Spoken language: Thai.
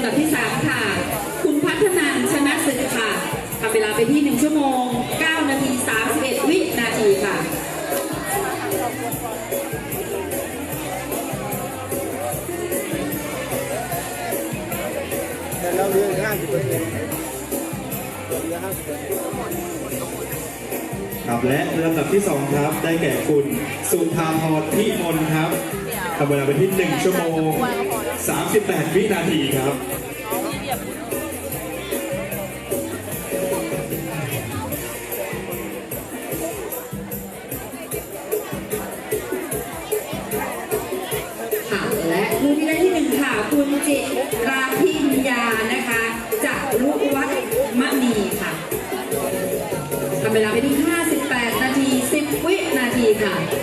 ำดับที่ 3 ค่ะ คุณพัฒนานชนะศึกค่ะทำเวลาไปที่ 1 ชั่วโมง 9 นาที 31 วินาทีค่ะเราเลือ็50%เลือก50% ครับ และลำดับที่2ครับ ได้แก่คุณสุภาพรพิมลครับทำเวลาไปที่1ชั่วโมง 38 วินาทีครับค่ะและผู้ที่ได้ที่หนึ่งค่ะ คุณจิราพิญญานะคะจากลุวัฒมณีค่ะทำเวลาไปที่58 ค่ะ